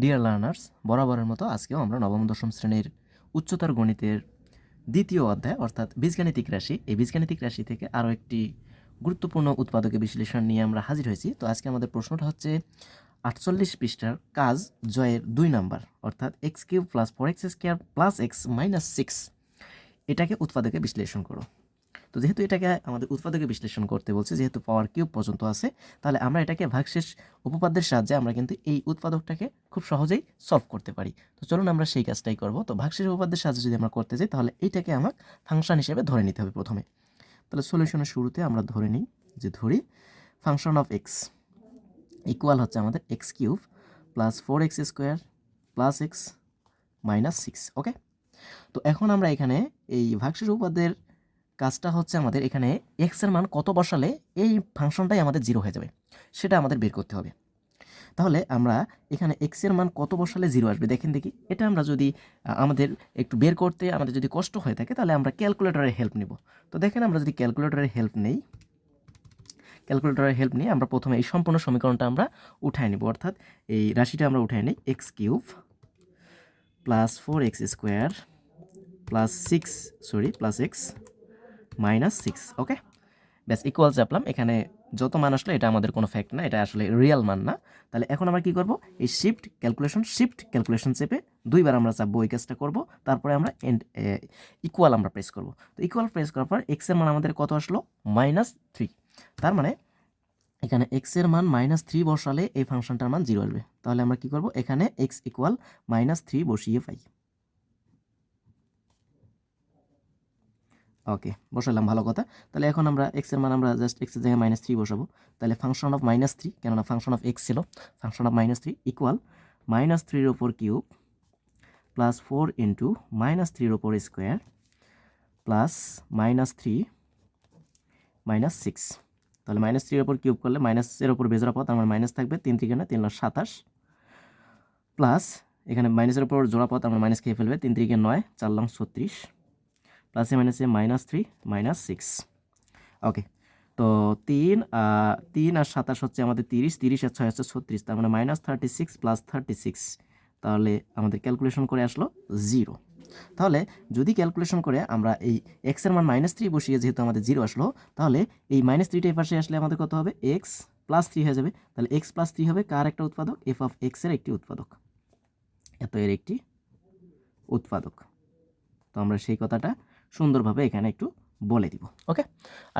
Dear learners বরাবরের মতো আজকেও আমরা নবম দশম শ্রেণির উচ্চতর গণিতের দ্বিতীয় অধ্যায়, অর্থাৎ বীজগাণিতিক রাশি, এই বীজগাণিতিক রাশি থেকে আরও একটি গুরুত্বপূর্ণ উৎপাদকের বিশ্লেষণ নিয়ে আমরা হাজির হয়েছি। তো আজকে আমাদের প্রশ্নটা হচ্ছে আটচল্লিশ পৃষ্ঠার কাজ জয়ের দুই নাম্বার, অর্থাৎ x cube plus four x square plus x minus six এটাকে উৎপাদকে বিশ্লেষণ করো। তো যেহেতু এটাকে আমাদের উৎপাদকে বিশ্লেষণ করতে বলছে, যেহেতু পাওয়ার কিউব পর্যন্ত আছে, তাহলে আমরা এটাকে ভাগশেষ উপপাদ্যের সাহায্যে আমরা কিন্তু এই উৎপাদকটাকে খুব সহজেই সলভ করতে পারি। তো চলুন আমরা সেই কাজটাই করব। তো ভাগশেষ উপপাদ্যের সাহায্যে যদি আমরা করতে যাই, তাহলে এইটাকে আমাকে ফাংশন হিসেবে ধরে নিতে হবে প্রথমে। তাহলে সলিউশনের শুরুতে আমরা ধরে নিই যে ধরি ফাংশন অফ এক্স ইকুয়াল হচ্ছে আমাদের x cube plus four x square plus x minus six okay তো এখন আমরা এখানে এই ভাগশেষ উপপাদ্যের কাজটা হচ্ছে আমাদের এখানে এক্সের মান কত বসালে এই ফাংশনটাই আমাদের জিরো হয়ে যাবে, সেটা আমাদের বের করতে হবে। তাহলে আমরা এখানে এক্সের মান কত বসালে জিরো আসবে? দেখেন দেখি, এটা আমরা যদি আমাদের একটু বের করতে, আমাদের যদি কষ্ট হয়ে থাকে, তাহলে আমরা ক্যালকুলেটরের হেল্প নিব। তো দেখেন আমরা যদি ক্যালকুলেটরের হেল্প নেই ক্যালকুলেটরের হেল্প নিয়ে আমরা প্রথমে এই সম্পূর্ণ সমীকরণটা আমরা উঠায় নিব। অর্থাৎ এই রাশিটা আমরা উঠায় নিই x cube plus four x square plus six sorry plus x minus six, okay? ব্যাস ইকুয়াল চাপলাম এখানে যত মান আসলো, এটা আমাদের কোনো ফ্যাক্ট না, এটা আসলে রিয়েল মান না। তাহলে এখন আমরা কি করব? এই শিফট ক্যালকুলেশন শিফট ক্যালকুলেশন চেপে দুইবার আমরা চাপবো ওই কাজটা করব, তারপরে আমরা এন্ড ইকুয়াল আমরা প্রেস করব। তো ইকুয়াল প্রেস করার পর এক্সের মান আমাদের কত আসলো? মাইনাস থ্রি তার মানে এখানে এক্সের মান মাইনাস থ্রি বসালে এই ফাংশনটার মান জিরো আসবে। তাহলে আমরা কি করব? এখানে এক্স ইকুয়াল মাইনাস থ্রি বসিয়ে পাই। ওকে, বসালাম, ভালো কথা। তাহলে এখন আমরা এক্সের মান আমরা জাস্ট এক্সের জায়গায় মাইনাস থ্রি বসাবো। তাহলে ফাংশন অফ মাইনাস থ্রি কেননা ফাংশন অফ এক্স ছিল function of minus three equal minus থ্রির ওপর cube plus four into minus থ্রির ওপর square plus minus three minus six তাহলে মাইনাস থ্রির ওপর কিউব করলে মাইনাসের ওপর বেজরা পথ আমার মাইনাস থাকবে তিন তিরিকে তিন লাখ সাতাশ। প্লাস এখানে মাইনাসের ওপর জোড়া পথ আমরা মাইনাস খেয়ে ফেলবে তিন তিরিকে নয়, চার লাখ ছত্রিশ। প্লাসে মাইনাসে minus three minus six okay তো তিন তিন আর সাতাশ হচ্ছে আমাদের তিরিশ তিরিশ আর ছয় হচ্ছে ছত্রিশ, তার মানে minus thirty six plus thirty six তাহলে আমাদের ক্যালকুলেশন করে আসলো জিরো তাহলে যদি ক্যালকুলেশন করে আমরা এই এক্সের মান মাইনাস থ্রি বসিয়ে যেহেতু আমাদের জিরো আসলো, তাহলে এই মাইনাস থ্রিটা এই পাশে আসলে আমাদের কত হবে? এক্স প্লাস থ্রি হয়ে যাবে। তাহলে এক্স প্লাস থ্রি হবে কার একটা উৎপাদক? এফ অফ এক্সের একটি উৎপাদক। এত এর একটি উৎপাদক। তো আমরা সেই কথাটা সুন্দরভাবে এখানে একটু বলে দিব। ওকে?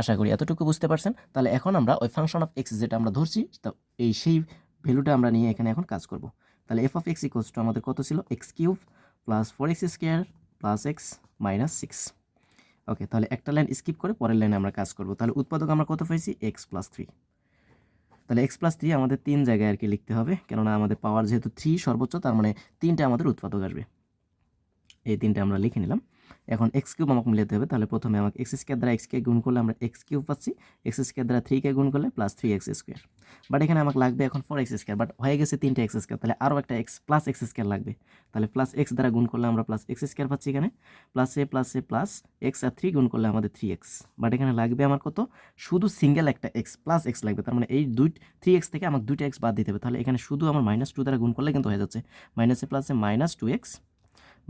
আশা করি এতটুকু বুঝতে পারছেন। তাহলে এখন আমরা ওই ফাংশন অফ এক্স যেটা আমরা ধরছি, তো এই সেই ভ্যালুটা আমরা নিয়ে এখানে এখন কাজ করব। তাহলে f of x equals to আমাদের কত ছিল? X cube plus four x square plus x minus six okay, তাহলে একটা লাইন স্কিপ করে পরের লাইনে আমরা কাজ করব। তাহলে উৎপাদক আমরা কত পেয়েছি? এক্স প্লাস থ্রি তাহলে এক্স প্লাস থ্রি আমাদের তিন জায়গায় আর কি লিখতে হবে, কেননা আমাদের পাওয়ার যেহেতু থ্রি সর্বোচ্চ, তার মানে তিনটে আমাদের উৎপাদক আসবে। এই তিনটে আমরা লিখে নিলাম। এখন এক্স কিউব আমাকে মিলাতে হবে, তাহলে প্রথমে আমাকে এক্স স্কোয়ার দ্বারা এক্সকে গুণ করলে আমরা এক্স কিউব পাচ্ছি এক্স স্কোয়ার দ্বারা থ্রিকে গুণ করলে plus three x square but এখানে আমাকে লাগবে এখন ফোর এক্স স্কোয়ার বাট হয়ে গেছে তিনটে এক্স স্কোয়ার তাহলে আরও একটা এক্স প্লাস এক্স স্কোয়ার লাগবে। তাহলে প্লাস এক্স দ্বারা গুণ করলে আমরা প্লাস এক্স স্কোয়ার পাচ্ছি এখানে plus a plus a plus x R three গুণ করলে আমাদের থ্রি এক্স বাট এখানে লাগবে আমার কত? শুধু সিঙ্গেল একটা এক্স প্লাস এক্স লাগবে, তার মানে এই দুই থ্রি এক্স থেকে আমাকে দুইটা এক্স বাদ দিতে হবে, তাহলে এখানে শুধু আমার মাইনাস টু দ্বারা গুণ করলে কিন্তু হয়ে যাচ্ছে। মাইনাসে প্লাসে মাইনাস টু এক্স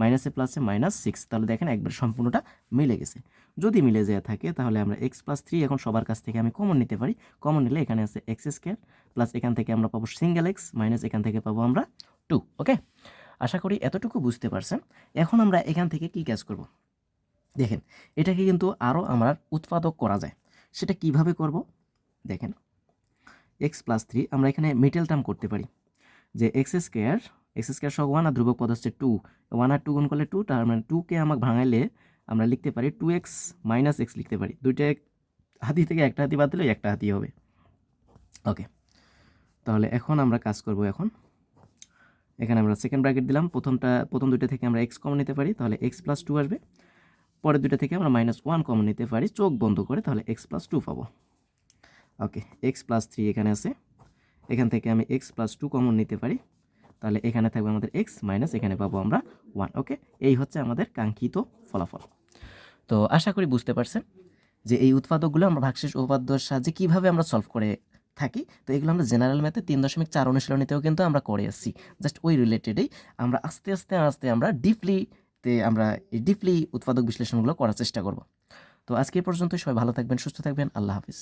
মাইনাসে প্লাসে মাইনাস সিক্স, তাহলে দেখেন একবার সম্পূর্ণটা মিলে গেছে। যদি মিলে যায় থাকে, তাহলে আমরা এক্স প্লাস থ্রি এখন সবার কাছ থেকে আমি কমন নিতে পারি। কমন নিলে এখানে আছে এক্স স্কোয়ার, প্লাস এখান থেকে আমরা পাবো সিঙ্গেল এক্স মাইনাস এখান থেকে পাবো আমরা টু ওকে আশা করি এতটুকু বুঝতে পারছেন। এখন আমরা এখান থেকে কি কাজ করব? দেখেন, এটাকে কিন্তু আরও আমরা উৎপাদক করা যায়। সেটা কীভাবে করব? দেখেন, এক্স প্লাস থ্রি আমরা এখানে মিডল টার্ম করতে পারি। যে এক্স স্কোয়ার এক্স স্কোয়ার সহ ওয়ান আর ধ্রুবক পদ হচ্ছে টু ওয়ান আর টু গুণ করলে টু তার মানে টুকে আমাকে ভাঙাইলে আমরা লিখতে পারি টু এক্স মাইনাস এক্স লিখতে পারি। দুইটা হাতি থেকে একটা হাতি বাদ দিলে একটা হাতি হবে। ওকে তাহলে এখন আমরা কাজ করব এখন। এখানে আমরা সেকেন্ড ব্র্যাকেট দিলাম। প্রথমটা, প্রথম দুইটা থেকে আমরা এক্স কমন নিতে পারি, তাহলে এক্স প্লাস টু আসবে। পরের দুইটা থেকে আমরা মাইনাস ওয়ান কমন নিতে পারি, চোখ বন্ধ করে তাহলে এক্স প্লাস টু পাবো। ওকে এক্স প্লাস থ্রি এখানে আছে। এখান থেকে আমি এক্স প্লাস টু কমন নিতে পারি। তাহলে এখানে থাকবে আমাদের এক্স মাইনাস এখানে পাবো আমরা ওয়ান ওকে এই হচ্ছে আমাদের কাঙ্ক্ষিত ফলাফল। তো আশা করি বুঝতে পারছেন যে এই উৎপাদকগুলো আমরা ভাগশেষ উপপাদ্যর সাহায্যে কীভাবে আমরা সলভ করে থাকি। তো এগুলো আমরা জেনারেল ম্যাথে তিন দশমিক চার অনুশীলনীতেও কিন্তু আমরা করে আসছি জাস্ট ওই রিলেটেডেই আমরা আস্তে আস্তে আস্তে আমরা ডিপলি তে আমরা এই ডিপলি উৎপাদক বিশ্লেষণগুলো করার চেষ্টা করব। তো আজকে পর্যন্ত সবাই ভালো থাকবেন, সুস্থ থাকবেন। আল্লাহ হাফিজ।